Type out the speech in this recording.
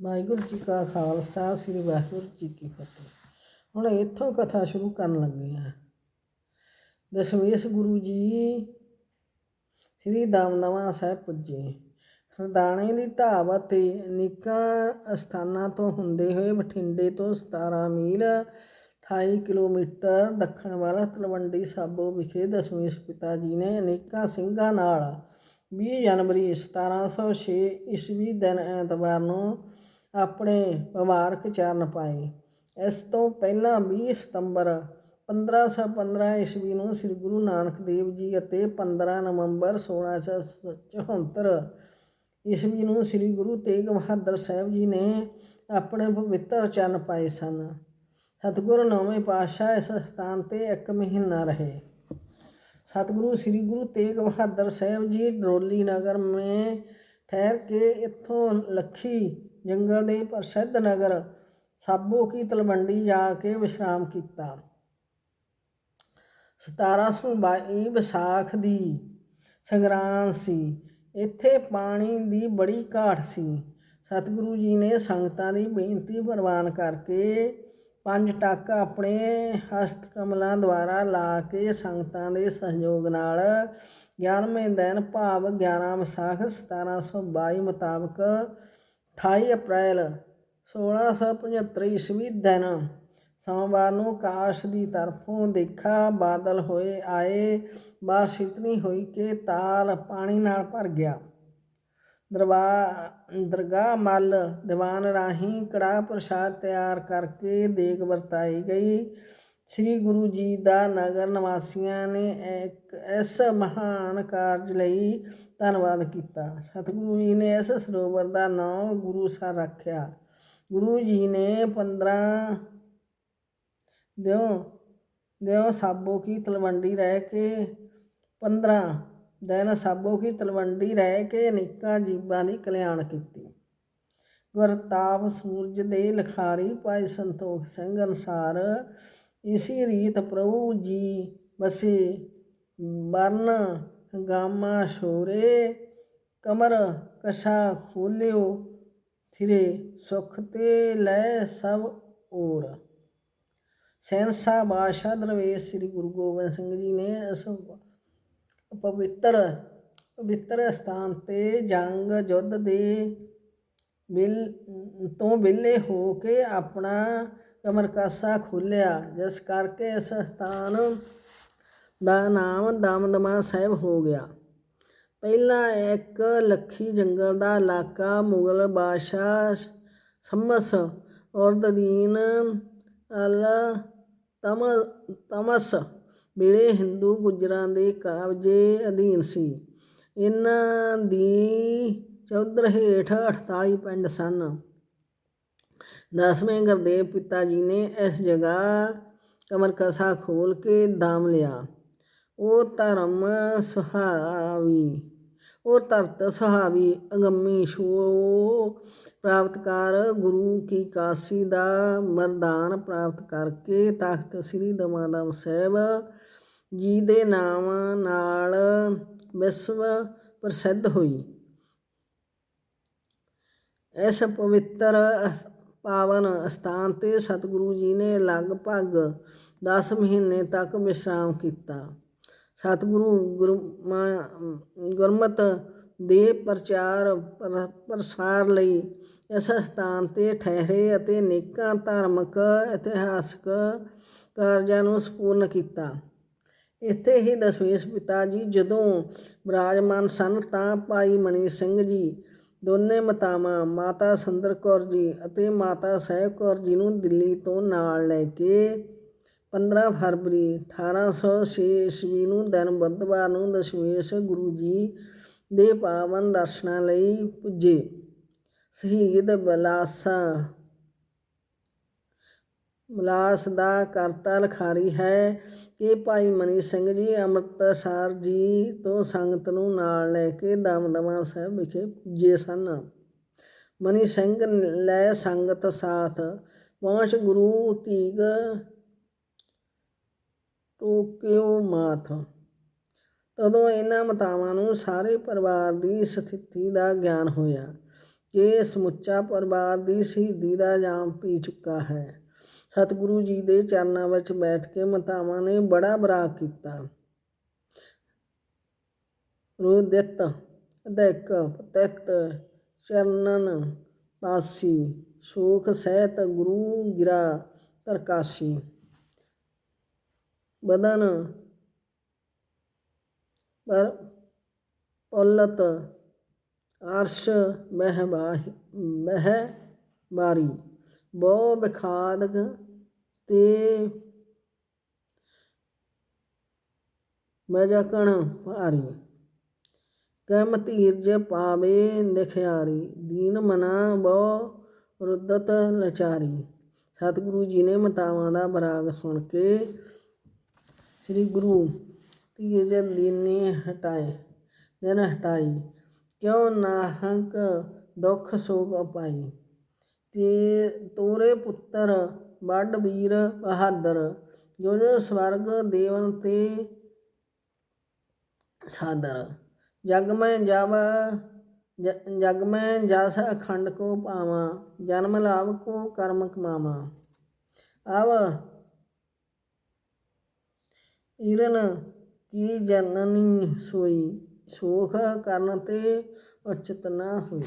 ਵਾਹਿਗੁਰੂ ਜੀ ਕਾ ਖਾਲਸਾ, ਸ੍ਰੀ ਵਾਹਿਗੁਰੂ ਜੀ ਕੀ ਫਤਿਹ। ਹੁਣ ਇੱਥੋਂ ਕਥਾ ਸ਼ੁਰੂ ਕਰਨ ਲੱਗੇ ਹਾਂ। ਦਸ਼ਮੇਸ਼ ਗੁਰੂ ਜੀ ਸ੍ਰੀ ਦਮਦਮਾ ਸਾਹਿਬ ਪੁੱਜੇ। ਸਰਦਾਣੇ ਦੀ ਢਾਬ ਅਤੇ ਅਨੇਕਾਂ ਸਥਾਨਾਂ ਤੋਂ ਹੁੰਦੇ ਹੋਏ ਬਠਿੰਡੇ ਤੋਂ 17 ਮੀਲ 28 ਕਿਲੋਮੀਟਰ ਦੱਖਣ ਵੱਲ ਤਲਵੰਡੀ ਸਾਬੋ ਵਿਖੇ ਦਸ਼ਮੇਸ਼ ਪਿਤਾ ਜੀ ਨੇ ਅਨੇਕਾਂ ਸਿੰਘਾਂ ਨਾਲ 20 ਜਨਵਰੀ 1706 ਈਸਵੀ ਦਿਨ ਐਤਵਾਰ ਨੂੰ ਆਪਣੇ ਮੁਬਾਰਕ ਚਰਨ ਪਾਏ। ਇਸ ਤੋਂ ਪਹਿਲਾਂ 20 ਸਤੰਬਰ 1515 ਈਸਵੀ ਨੂੰ ਸ੍ਰੀ ਗੁਰੂ ਨਾਨਕ ਦੇਵ ਜੀ ਅਤੇ 15 ਨਵੰਬਰ 1674 ਈਸਵੀ ਨੂੰ ਸ੍ਰੀ ਗੁਰੂ ਤੇਗ ਬਹਾਦਰ ਸਾਹਿਬ ਜੀ ਨੇ ਆਪਣੇ ਪਵਿੱਤਰ ਚਰਨ ਪਾਏ ਸਨ। ਸਤਿਗੁਰੂ ਨੌਵੇਂ ਪਾਤਸ਼ਾਹ ਇਸ ਸਥਾਨ ਤੇ ਇੱਕ ਮਹੀਨਾ ਰਹੇ। ਸਤਿਗੁਰੂ ਸ੍ਰੀ ਗੁਰੂ ਤੇਗ ਬਹਾਦਰ ਸਾਹਿਬ ਜੀ, ਡਰੋਲੀ ਨਗਰ में ਠਹਿਰ ਕੇ ਇੱਥੋਂ ਲੱਖੀ ਜੰਗਲ ਦੇ ਪ੍ਰਸਿੱਧ ਨਗਰ ਸਾਬੋ ਕੀ ਤਲਵੰਡੀ ਜਾ ਕੇ ਵਿਸ਼ਰਾਮ ਕੀਤਾ। 1722 ਵਿਸਾਖ ਦੀ ਸੰਗਰਾਂਦ ਸੀ। ਇੱਥੇ ਪਾਣੀ ਦੀ ਬੜੀ ਘਾਟ ਸੀ। ਸਤਿਗੁਰੂ ਜੀ ਨੇ ਸੰਗਤਾਂ ਦੀ ਬੇਨਤੀ ਪ੍ਰਵਾਨ ਕਰਕੇ ਪੰਜ ਟੱਕ ਆਪਣੇ ਹਸਤ ਕਮਲਾਂ ਦੁਆਰਾ ਲਾ ਕੇ ਸੰਗਤਾਂ ਦੇ ਸਹਿਯੋਗ ਨਾਲ 11ਵੇਂ ਦਿਨ ਭਾਵ 11 ਵਿਸਾਖ 1722 ਮੁਤਾਬਕ 28 ਅਪ੍ਰੈਲ 1675 ਈਸਵੀ ਦਿਨ ਸੋਮਵਾਰ ਨੂੰ ਆਕਾਸ਼ ਦੀ ਤਰਫੋਂ ਦੇਖਾ ਬਾਦਲ ਹੋਏ ਆਏ, ਬਾਰਿਸ਼ ਇਤਨੀ ਹੋਈ ਕਿ ਤਾਲ ਪਾਣੀ ਨਾਲ ਭਰ ਗਿਆ। ਦਰਬਾਰ ਦਰਗਾਹ ਮੱਲ ਦੀਵਾਨ ਰਾਹੀਂ ਕੜਾਹ ਪ੍ਰਸ਼ਾਦ ਤਿਆਰ ਕਰਕੇ ਦੇਗ ਵਰਤਾਈ ਗਈ। ਸ੍ਰੀ ਗੁਰੂ ਜੀ ਦਾ ਨਗਰ ਨਿਵਾਸੀਆਂ ਨੇ ਇੱਕ ਇਸ ਮਹਾਨ ਕਾਰਜ ਲਈ ਧੰਨਵਾਦ ਕੀਤਾ। ਸਤਿਗੁਰੂ ਜੀ ਨੇ ਇਸ ਸਰੋਵਰ ਦਾ ਨਾਮ ਗੁਰੂ ਸਰ ਰੱਖਿਆ। ਗੁਰੂ ਜੀ ਨੇ 15 ਦਿਓ ਦਿਓ ਸਾਬੋ ਕੀ ਤਲਵੰਡੀ ਰਹਿ ਕੇ 15 ਦਿਨ ਸਾਬੋ ਕੀ ਤਲਵੰਡੀ ਰਹਿ ਕੇ ਅਨੇਕਾਂ ਜੀਵਾਂ ਦੀ ਕਲਿਆਣ ਕੀਤੀ। ਗੁਰਤਾਪ ਸੂਰਜ ਦੇ ਲਿਖਾਰੀ ਭਾਈ ਸੰਤੋਖ ਸਿੰਘ ਅਨੁਸਾਰ, ਇਸੀ ਰੀਤ ਪ੍ਰਭੂ ਜੀ ਬਸੇ ਬਰਨ ਹੰਗਾਮਾ ਸ਼ੋਰੇ, ਕਮਰ ਕਸ਼ਾ ਖੋਲਿਓ, ਥਿਰੇ ਸੁਖ ਤੇ ਲੈ ਸਭ ਔਰ ਸੈਨਸਾ ਬਾਦਸ਼ਾਹ ਦਰਵੇਸ਼, ਸ੍ਰੀ ਗੁਰੂ ਗੋਬਿੰਦ ਸਿੰਘ ਜੀ ਨੇ ਇਸ ਪਵਿੱਤਰ ਪਵਿੱਤਰ ਸਥਾਨ ਤੇ ਜੰਗ ਯੁੱਧ ਦੇ ਬਿਲ, ਤੋਂ ਵਿਹਲੇ ਹੋ ਕੇ ਆਪਣਾ ਕਮਰ ਕਮਰਕਾਸਾ ਖੋਲਿਆ, ਜਿਸ ਕਰਕੇ ਇਸ ਸਥਾਨ ਦਾ ਨਾਮ ਦਮਦਮਾ ਸਾਹਿਬ ਹੋ ਗਿਆ। ਪਹਿਲਾਂ ਇੱਕ ਲੱਖੀ ਜੰਗਲ ਦਾ ਇਲਾਕਾ ਮੁਗਲ ਬਾਦਸ਼ਾਹ ਸ਼ਮਸ ਔਰਦਦੀਨ ਅਲ ਤਮ, ਤਮਸ ਵੇਲੇ ਹਿੰਦੂ ਗੁੱਜਰਾਂ ਦੇ ਕਾਬਜ਼ੇ ਅਧੀਨ ਸੀ। ਇਹਨਾਂ ਦੀ ਚੌਧਰ ਹੇਠ 48 ਪਿੰਡ ਸਨ। ਦਸਵੇਂ ਗੁਰਦੇਵ ਪਿਤਾ ਜੀ ਨੇ ਇਸ ਜਗ੍ਹਾ ਕਮਰਕਸਾ ਖੋਲ ਕੇ ਦਾਮ ਲਿਆ। ਉਹ ਧਰਮ ਸੁਹਾਵੀ, ਉਹ ਧਰਤ ਸੁਹਾਵੀ ਅਗੰਮੀ ਸ਼ੋ ਪ੍ਰਾਪਤ ਕਰ ਗੁਰੂ ਕੀ ਕਾਸੀ ਦਾ ਮਰਦਾਨ ਪ੍ਰਾਪਤ ਕਰਕੇ ਤਖਤ ਸ੍ਰੀ ਦਮਾਦਮ ਸਾਹਿਬ ਜੀ ਦੇ ਨਾਮ ਨਾਲ ਵਿਸ਼ਵ ਪ੍ਰਸਿੱਧ ਹੋਈ। ਇਸ ਪਵਿੱਤਰ ਅਸ- ਪਾਵਨ ਸਥਾਨ ਤੇ ਸਤਿਗੁਰੂ ਜੀ ਨੇ ਲਗਭਗ 10 ਮਹੀਨੇ ਤੱਕ ਵਿਸ਼ਰਾਮ ਕੀਤਾ। ਸਤਿਗੁਰੂ ਗੁਰਮ- ਗੁਰਮਤ ਦੇ ਪ੍ਰਚਾਰ ਪ੍ਰ- ਪ੍ਰਸਾਰ ਲਈ ਇਸ ਸਥਾਨ ਤੇ ਠਹਿਰੇ ਅਤੇ ਅਨੇਕਾਂ ਧਾਰਮਿਕ, ਇਤਿਹਾਸਕ ਕਾਰਜਾਂ ਨੂੰ ਸੰਪੂਰਨ ਕੀਤਾ। ਇੱਥੇ ਹੀ ਦਸ਼ਮੇਸ਼ ਪਿਤਾ ਜੀ ਜਦੋਂ ਵਿਰਾਜਮਾਨ ਸਨ ਤਾਂ ਭਾਈ ਮਨੀ ਸਿੰਘ ਜੀ ਦੋਨੇ ਮਾਤਾਵਾਂ, ਮਾਤਾ ਸੁੰਦਰ ਕੌਰ ਜੀ ਅਤੇ ਮਾਤਾ ਸਾਹਿਬ ਕੌਰ ਜੀ ਨੂੰ ਦਿੱਲੀ ਤੋਂ ਨਾਲ ਲੈ ਕੇ 15 ਫਰਵਰੀ 1806 ਈਸਵੀ ਨੂੰ ਦਿਨ ਬੁੱਧਵਾਰ ਨੂੰ ਦਸ਼ਮੇਸ਼ ਗੁਰੂ ਜੀ ਦੇ ਪਾਵਨ ਦਰਸ਼ਨਾਂ ਲਈ ਪੁੱਜੇ। ਸ਼ਹੀਦ ਬਲਾਸਾ, ਬਲਾਸ ਦਾ ਕਰਤਾ ਲਖਾਰੀ ਹੈ ਕਿ ਭਾਈ ਮਨੀ ਸਿੰਘ ਜੀ ਅੰਮ੍ਰਿਤਸਰ ਜੀ ਤੋਂ ਸੰਗਤ ਨੂੰ ਨਾਲ ਲੈ ਕੇ ਦਮਦਮਾ ਸਾਹਿਬ ਵਿਖੇ ਪੁੱਜੇ ਸਨ। ਮਨੀ ਸਿੰਘ ਲੈ ਸੰਗਤ ਸਾਥ ਪਹੁੰਚ ਗੁਰੂ ਤੀਗ ਟੋਕਿਓ ਮਾਥ ਤਦੋਂ ਇਹਨਾਂ ਮਾਤਾਵਾਂ ਨੂੰ ਸਾਰੇ ਪਰਿਵਾਰ ਦੀ ਸਥਿਤੀ ਦਾ ਗਿਆਨ ਹੋਇਆ ਕਿ ਸਮੁੱਚਾ ਪਰਿਵਾਰ ਦੀ ਸ਼ਹੀਦੀ ਦਾ ਜਾਮ ਪੀ ਚੁੱਕਾ ਹੈ। ਸਤਿਗੁਰੂ ਜੀ ਦੇ ਚਰਨਾਂ ਵਿੱਚ ਬੈਠ ਕੇ ਮਾਤਾਵਾਂ ਨੇ ਬੜਾ ਬਰਾ ਕੀਤਾ। ਰੋਦਿਤ ਅਦੈਕ ਪਤਿਤ, ਚਰਨਨ, ਪਾਸੀ ਸ਼ੋਖ ਸਹਿਤ ਗੁਰੂ ਗਿਰਾ ਪ੍ਰਕਾਸ਼ੀ ਬਦਨ ਪਰ ਪੌਲਤ ਅਰਸ਼ ਮਹਿਬਾਹੀ ਮਹਿ ਬਾਰੀ ਬਹੁ ਬਖਾਦਕ ਤੇ ਮਜਕਣ ਭਾਰੀ। ਕਮ ਧੀਰਜ ਪਾਵੇ ਨਿਖਿਆਰੀ। ਦੀਨ ਮਨਾ ਬਹੁ ਰੁੱਦਤ ਲਚਾਰੀ। ਸਤਿਗੁਰੂ ਜੀ ਨੇ ਮਤਾਵਾਂ ਦਾ ਬਰਾਗ ਸੁਣ ਕੇ ਸ੍ਰੀ ਗੁਰੂ ਧੀਰਜ ਨੇ ਹਟਾਏ ਦਿਨ ਹਟਾਈ, ਕਿਉ ਨਾਹਕ ਦੁਖ ਸੋਗ ਅਪਾਈ। ਤੇ ਤੋਰੇ ਪੁੱਤਰ, ਵੱਡ ਵੀਰ ਬਹਾਦਰ ਜੋ ਜੋ ਸਵਰਗ ਦੇਵਨ ਤੇ ਸਾਦਰ। ਜਗ ਮੈਂ ਜਬ ਜਗ ਮੈਂ ਜਸ ਅਖੰਡ ਕੋ ਪਾਵਾਂ, ਜਨਮ ਲਾਭ ਕੋ ਕਰਮ ਕਮਾਵਾਂ। ਆਵ ਇਰਨ ਕੀ ਜਨਨੀ ਸੋਈ ਸੋਖ ਕਰਨ ਤੇ ਉਚਿਤ ਨਾ ਹੋਈ।